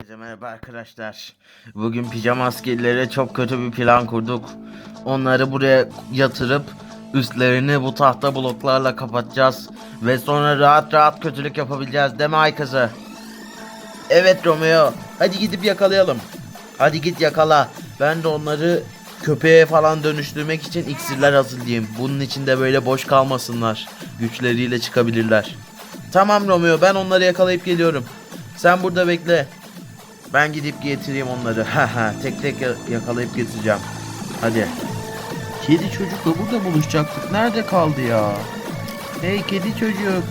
Herkese merhaba arkadaşlar. Bugün pijama askerlere çok kötü bir plan kurduk. Onları buraya yatırıp üstlerini bu tahta bloklarla kapatacağız. Ve sonra rahat rahat kötülük yapabileceğiz değil mi? Evet Romeo. Hadi gidip yakalayalım. Hadi git yakala. Ben de onları köpeğe falan dönüştürmek için iksirler hazırlayayım. Bunun içinde böyle boş kalmasınlar. Güçleriyle çıkabilirler. Tamam Romeo ben onları yakalayıp geliyorum. Sen burada bekle. Ben gidip getireyim onları. Haha tek tek ya- yakalayıp getireceğim. Hadi. Kedi çocukla burada buluşacaktık. Nerede kaldı ya? Hey kedi çocuk.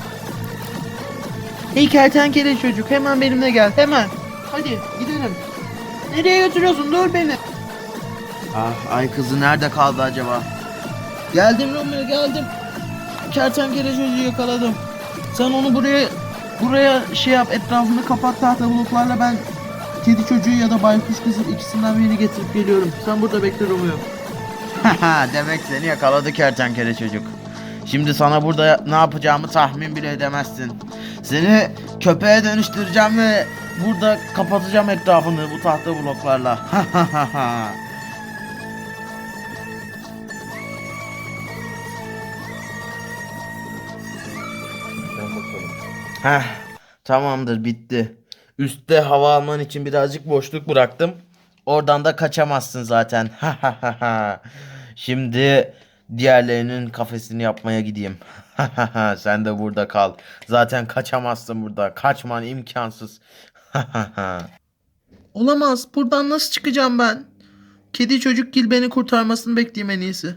Hey kertenkele çocuk hemen benimle gel hemen. Hadi gidelim. Nereye götürüyorsun? Dur beni. Ah ay kızı nerede kaldı acaba? Geldim Romeo geldim. Kertenkele çocuğu yakaladım. Sen onu buraya buraya şey yap etrafını kapat tahta bloklarla ben kedi çocuğu ya da baykuş kızı ikisinden birini getirip geliyorum. Sen burada bekle Romeo. Demek seni yakaladı kertenkele çocuk. Şimdi sana burada ne yapacağımı tahmin bile edemezsin. Seni köpeğe dönüştüreceğim ve burada kapatacağım etrafını bu tahta bloklarla. Heh, tamamdır bitti. Üstte hava alman için birazcık boşluk bıraktım. Oradan da kaçamazsın zaten. Şimdi diğerlerinin kafesini yapmaya gideyim. Sen de burada kal. Zaten kaçamazsın burada. Kaçman imkansız. Olamaz. Buradan nasıl çıkacağım ben? Kedi çocuk gil beni kurtarmasını bekleyeyim en iyisi.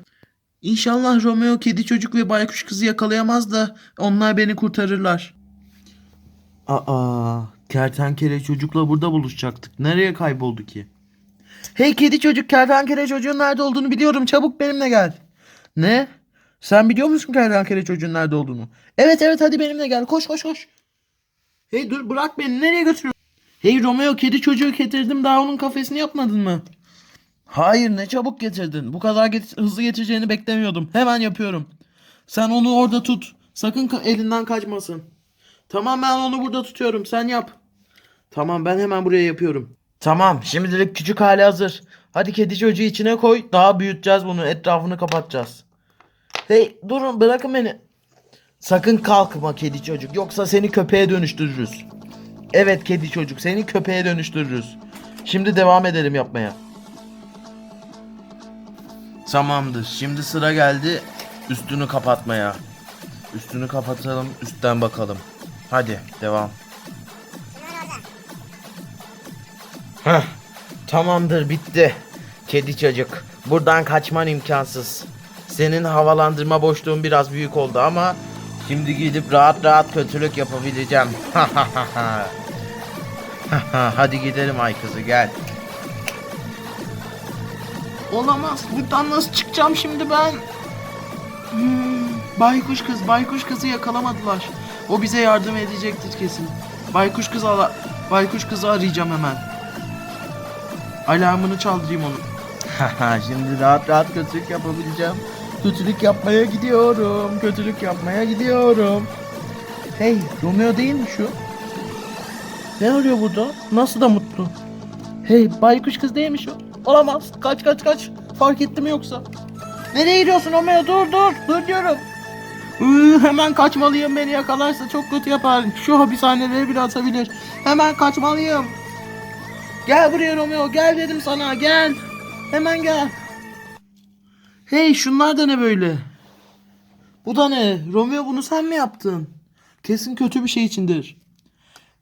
İnşallah Romeo kedi çocuk ve baykuş kızı yakalayamaz da onlar beni kurtarırlar. Aa, kertenkele çocukla burada buluşacaktık. Nereye kayboldu ki? Hey kedi çocuk, kertenkele çocuğun nerede olduğunu biliyorum. Çabuk benimle gel. Ne? Sen biliyor musun kertenkele çocuğun nerede olduğunu? Evet evet hadi benimle gel. Koş koş koş. Hey dur bırak beni. Nereye götürüyorsun? Hey Romeo kedi çocuğu getirdim. Daha onun kafesini yapmadın mı? Hayır ne çabuk getirdin. Bu kadar get- hızlı getireceğini beklemiyordum. Hemen yapıyorum. Sen onu orada tut. Sakın ka- elinden kaçmasın. Tamam ben onu burada tutuyorum. Sen yap. Tamam ben hemen buraya yapıyorum. Tamam şimdilik küçük hali hazır. Hadi kedi çocuğu içine koy. Daha büyüteceğiz bunu. Etrafını kapatacağız. Hey durun bırakın beni. Sakın kalkma kedi çocuk. Yoksa seni köpeğe dönüştürürüz. Evet kedi çocuk seni köpeğe dönüştürürüz. Şimdi devam edelim yapmaya. Tamamdır. Şimdi sıra geldi üstünü kapatmaya. Üstünü kapatalım, üstten bakalım. Hadi devam. Heh, tamamdır bitti. Kedi çocuk. Buradan kaçman imkansız. Senin havalandırma boşluğun biraz büyük oldu ama şimdi gidip rahat rahat kötülük yapabileceğim. Hadi gidelim ay kızı gel. Olamaz. Buradan nasıl çıkacağım şimdi ben? Hmm, baykuş kız, baykuş kızı yakalamadılar. O bize yardım edecektir kesin. Baykuş kız ala, baykuş kızı arayacağım hemen. Alarmını çaldırayım onu. şimdi rahat rahat kötülük yapabileceğim. Kötülük yapmaya gidiyorum. Kötülük yapmaya gidiyorum. Hey, Romeo değil mi şu? Ne arıyor burada? Nasıl da mutlu? Hey, baykuş kız değil mi şu? Olamaz. Kaç kaç kaç. Fark etti mi yoksa? Nereye gidiyorsun Romeo? Dur dur. Dur diyorum. Iı, hemen kaçmalıyım beni yakalarsa çok kötü yapar. Şu hapishaneleri bile atabilir. Hemen kaçmalıyım. Gel buraya Romeo gel dedim sana gel. Hemen gel. Hey şunlar da ne böyle? Bu da ne? Romeo bunu sen mi yaptın? Kesin kötü bir şey içindir.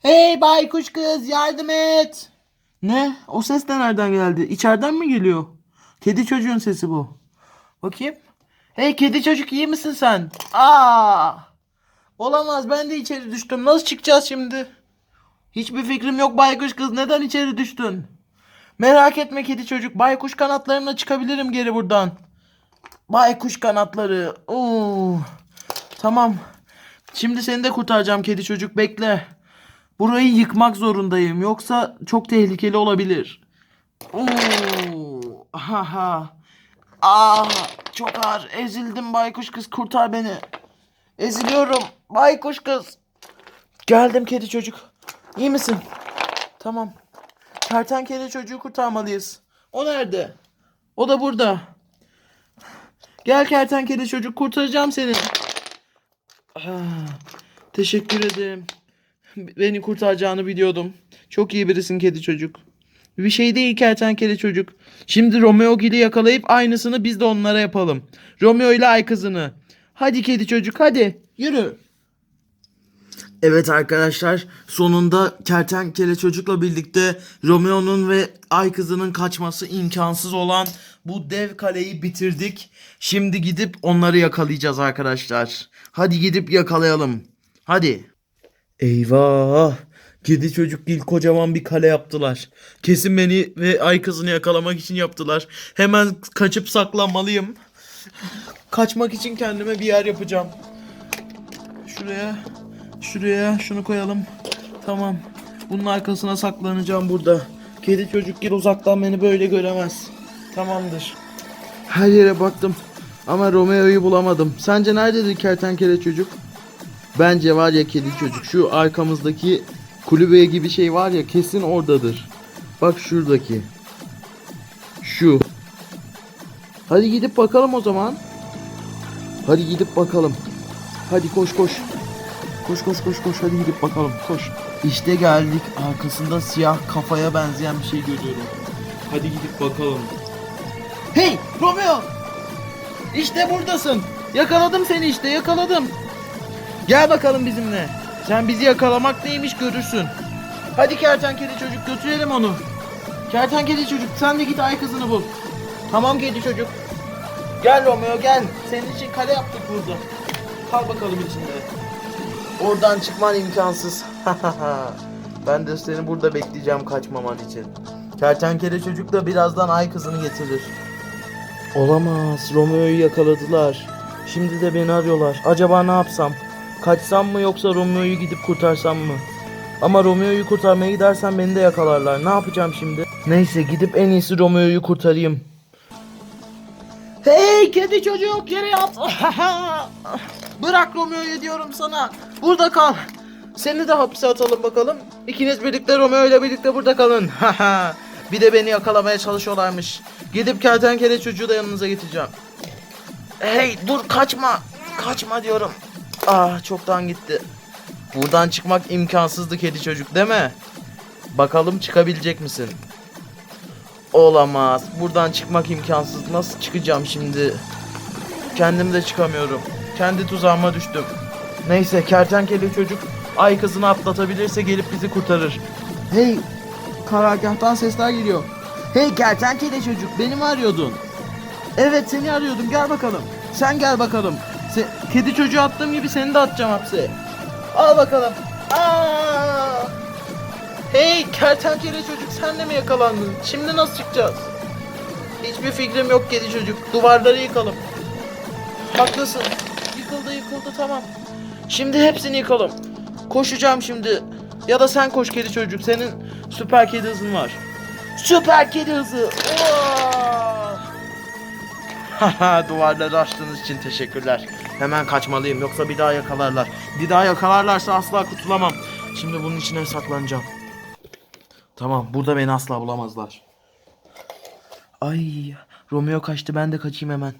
Hey baykuş kız yardım et. Ne? O ses de nereden geldi? İçeriden mi geliyor? Kedi çocuğun sesi bu. Bakayım. Hey kedi çocuk iyi misin sen? Aa! Olamaz ben de içeri düştüm. Nasıl çıkacağız şimdi? Hiçbir fikrim yok baykuş kız. Neden içeri düştün? Merak etme kedi çocuk. Baykuş kanatlarımla çıkabilirim geri buradan. Baykuş kanatları. Oo. Tamam. Şimdi seni de kurtaracağım kedi çocuk. Bekle. Burayı yıkmak zorundayım. Yoksa çok tehlikeli olabilir. Oo. Ha ha. Aa, çok ağır. Ezildim baykuş kız. Kurtar beni. Eziliyorum. Baykuş kız. Geldim kedi çocuk. İyi misin? Tamam. Kertenkele çocuğu kurtarmalıyız. O nerede? O da burada. Gel kertenkele çocuk kurtaracağım seni. Ah, teşekkür ederim. Beni kurtaracağını biliyordum. Çok iyi birisin kedi çocuk. Bir şey değil kertenkele çocuk. Şimdi Romeo Gil'i yakalayıp aynısını biz de onlara yapalım. Romeo ile ay kızını. Hadi kedi çocuk hadi yürü. Evet arkadaşlar sonunda kertenkele çocukla birlikte Romeo'nun ve ay kızının kaçması imkansız olan bu dev kaleyi bitirdik. Şimdi gidip onları yakalayacağız arkadaşlar. Hadi gidip yakalayalım. Hadi. Eyvah. Kedi çocuk değil kocaman bir kale yaptılar. Kesin beni ve ay kızını yakalamak için yaptılar. Hemen kaçıp saklanmalıyım. Kaçmak için kendime bir yer yapacağım. Şuraya, şuraya şunu koyalım. Tamam. Bunun arkasına saklanacağım burada. Kedi çocuk gel uzaktan beni böyle göremez. Tamamdır. Her yere baktım ama Romeo'yu bulamadım. Sence nerededir kertenkele çocuk? Bence var ya kedi çocuk şu arkamızdaki kulübe gibi şey var ya kesin oradadır. Bak şuradaki. Şu. Hadi gidip bakalım o zaman. Hadi gidip bakalım. Hadi koş koş. Koş koş koş koş hadi gidip bakalım koş. İşte geldik arkasında siyah kafaya benzeyen bir şey görüyorum. Hadi gidip bakalım. Hey Romeo! İşte buradasın. Yakaladım seni işte yakaladım. Gel bakalım bizimle. Sen bizi yakalamak neymiş görürsün. Hadi kertenkele çocuk götürelim onu. Kertenkele çocuk sen de git ay kızını bul. Tamam kedi çocuk. Gel Romeo gel. Senin için kale yaptık burada. Kal bakalım içinde. Oradan çıkman imkansız. ben de seni burada bekleyeceğim kaçmaman için. Kertenkele çocuk da birazdan ay kızını getirir. Olamaz. Romeo'yu yakaladılar. Şimdi de beni arıyorlar. Acaba ne yapsam? Kaçsam mı yoksa Romeo'yu gidip kurtarsam mı? Ama Romeo'yu kurtarmaya gidersem beni de yakalarlar. Ne yapacağım şimdi? Neyse gidip en iyisi Romeo'yu kurtarayım. Hey kedi çocuk yere yat. Bırak Romeo'yu diyorum sana. Burada kal. Seni de hapse atalım bakalım. İkiniz birlikte Romeo ile birlikte burada kalın. bir de beni yakalamaya çalışıyorlarmış. Gidip kertenkele çocuğu da yanınıza getireceğim. Hey dur kaçma. Kaçma diyorum. Ah çoktan gitti. Buradan çıkmak imkansızdı kedi çocuk değil mi? Bakalım çıkabilecek misin? Olamaz. Buradan çıkmak imkansız. Nasıl çıkacağım şimdi? Kendim de çıkamıyorum. Kendi tuzağıma düştüm. Neyse kertenkele çocuk ay kızını atlatabilirse gelip bizi kurtarır. Hey karargahtan sesler geliyor. Hey kertenkele çocuk beni mi arıyordun? Evet seni arıyordum gel bakalım. Sen gel bakalım. Se- kedi çocuğu attığım gibi seni de atacağım hapse. Al bakalım. Aa! Hey kertenkele çocuk sen de mi yakalandın? Şimdi nasıl çıkacağız? Hiçbir fikrim yok kedi çocuk. Duvarları yıkalım. Haklısın. Yıkıldı yıkıldı tamam. Şimdi hepsini yıkalım. Koşacağım şimdi. Ya da sen koş kedi çocuk. Senin süper kedi hızın var. Süper kedi hızı. Haha duvarları açtığınız için teşekkürler. Hemen kaçmalıyım yoksa bir daha yakalarlar. Bir daha yakalarlarsa asla kurtulamam. Şimdi bunun içine saklanacağım. Tamam burada beni asla bulamazlar. Ay Romeo kaçtı ben de kaçayım hemen.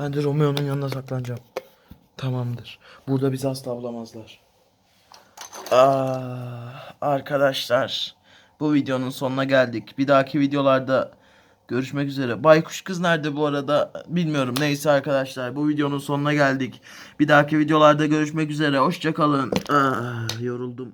Ben de Romeo'nun yanına saklanacağım. Tamamdır. Burada bizi asla bulamazlar. Ah, arkadaşlar bu videonun sonuna geldik. Bir dahaki videolarda görüşmek üzere. Baykuş kız nerede bu arada bilmiyorum. Neyse arkadaşlar bu videonun sonuna geldik. Bir dahaki videolarda görüşmek üzere. Hoşçakalın. Ah, yoruldum.